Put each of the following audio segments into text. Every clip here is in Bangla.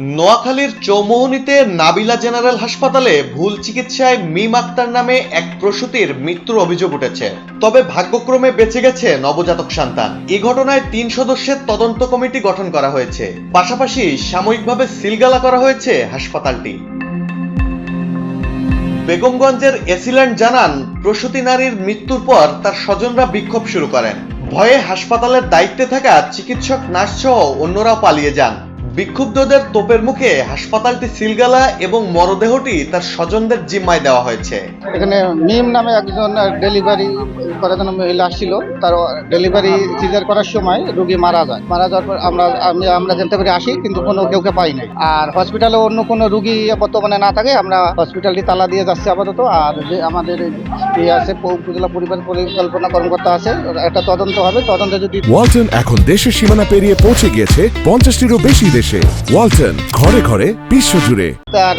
নোয়াখালীর চৌমোহনীতে নাবিলা জেনারেল হাসপাতালে ভুল চিকিৎসায় মিম আক্তার নামে এক প্রসূতির মৃত্যুর অভিযোগ উঠেছে। তবে ভাগ্যক্রমে বেঁচে গেছে নবজাতক সন্তান। এ ঘটনায় তিন সদস্যের তদন্ত কমিটি গঠন করা হয়েছে। পাশাপাশি সাময়িকভাবে সিলগালা করা হয়েছে হাসপাতালটি। বেগমগঞ্জের এসিল্যান্ড জানান, প্রসূতি নারীর মৃত্যুর পর তার স্বজনরা বিক্ষোভ শুরু করেন। ভয়ে হাসপাতালের দায়িত্বে থাকা চিকিৎসক নার্স সহ অন্যরাও পালিয়ে যান। বিক্ষুব্ধদের তোপের মুখে হাসপাতালটি সিলগালা এবং মরদেহটি তার স্বজনদের জিম্মায় দেওয়া হয়েছে। এখানে মিম নামে একজন ডেলিভারি করার জন্য মহিলা আসছিল। তার ডেলিভারি সিজার করার সময় রোগী মারা যায়। মারা যাওয়ার পর আমরা আমি আমরা জানতে পারি আসি কিন্তু কোনো কেউকে পাই নাই। আর হসপিটালে অন্য কোনো রুগী বর্তমানে না থাকে আমরা হসপিটালটি তালা দিয়ে যাচ্ছি আপাতত। আর যে আমাদের এই আছে উপজেলা পরিবার পরিকল্পনা কর্মকর্তা আছে একটা তদন্ত হবে। তদন্তে যদি ওয়ালটন এখন দেশের সীমানা পেরিয়ে পৌঁছে গিয়েছে পঞ্চাশটিরও বেশি দেশে। ওয়ালটন ঘরে ঘরে বিশ্বজুড়ে। তার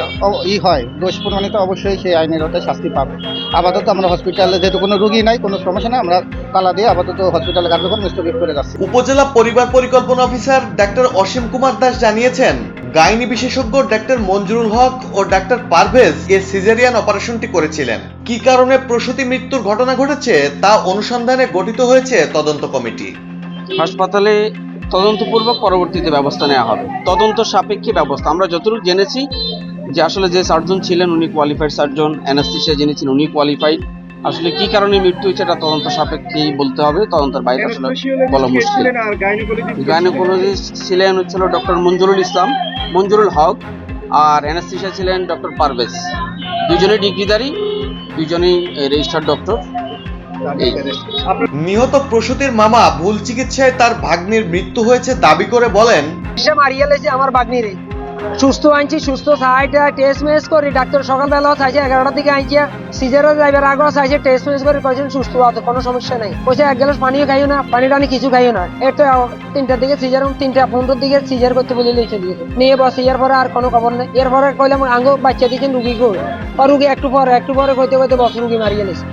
ই হয় দোষ প্রমাণিত অবশ্যই সেই আইনের হতে শাস্তি পাবে। আপাতত আমরা হসপিটালে যেহেতু কোনো রুগী নাই কোনো সমস্যা নেই আমরা তালা দিয়ে আপাতত হসপিটালে কার্যক্রম স্থগিত করে যাচ্ছি উপজেলা পরিবার পরিকল্পনা অফিসার ডাক্তার অসীম কুমার দাস জানিয়েছেন গাইনি বিশেষজ্ঞ ডাক্তার মঞ্জুরুল হক ও ডাক্তার পারভেজ এ সিজারিয়ান অপারেশনটি করেছিলেন। কি কারণে প্রসূতি মৃত্যুর ঘটনা ঘটেছে তা অনুসন্ধানে গঠিত হয়েছে তদন্ত কমিটি। হাসপাতালে তদন্তপূর্বক পরবর্তীতে ব্যবস্থা নেওয়া হবে। তদন্ত সাপেক্ষে ব্যবস্থা। আমরা যতটুকু জেনেছি যে আসলে যে সার্জন ছিলেন উনি কোয়ালিফাইড সার্জন অ্যানাস্থিসিয়া যিনি ছিলেন উনি কোয়ালিফাইড আসলে কি কারণে মৃত্যু হয়েছে এটা তদন্ত সাপেক্ষেই বলতে হবে। তদন্তের বাইরে আসলে বলা মুশকিল। গাইনোকোলজিস্ট ছিলেন। হচ্ছিল ডক্টর মঞ্জুরুল ইসলাম মঞ্জুরুল হক আর অ্যানাস্থিসিয়া ছিলেন ডক্টর পারভেজ। দুজনেই ডিগ্রিধারী দুজনেই রেজিস্টার্ড ডক্টর নিহত প্রসূতির মামা ভুল চিকিৎসায় তার ভাগ্নির মৃত্যু হয়েছে দাবি করে বলেন। মারিয়ে লেছে আমার বাগনিরে সুস্থ আনছি, সুস্থ সাইডে টেস্ট মেস করি, ডাক্তার সকালবেলা চাইছে, এগারোটার দিকে আনছি সিজারও যাইবার আগে চাইছে টেস্ট মেস করে কয়েছেন সুস্থ আছে, কোনো সমস্যা নাই। কইছে এক গ্লাস পানিও খাইও না পানি টানি কিছু খাইও না। এর তো তিনটার দিকে সিজার, তিনটা পনেরোর দিকে সিজার করতে বলে লিখে দিয়েছে। নিয়ে বস, ইয়ার পরে আর কোনো খবর নেই। এরপরে কইলাম, আঙ্গ বাচ্চা দিয়েছেন রুগী গো। আর রুগী একটু পরে একটু পরে কইতে কইতে বস, রুগী মারিয়ে লেছে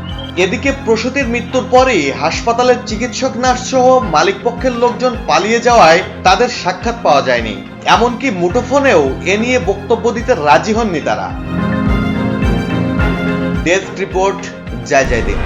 এদিকে প্রসূতির মৃত্যুর পরেই হাসপাতালের চিকিৎসক নার্স সহ মালিকপক্ষের লোকজন পালিয়ে যাওয়ায় তাদের সাক্ষাৎ পাওয়া যায়নি। এমনকি মুঠোফোনেও এ নিয়ে বক্তব্য দিতে রাজি হননি তারা। ডেস্ক রিপোর্ট, জয় জয় দিন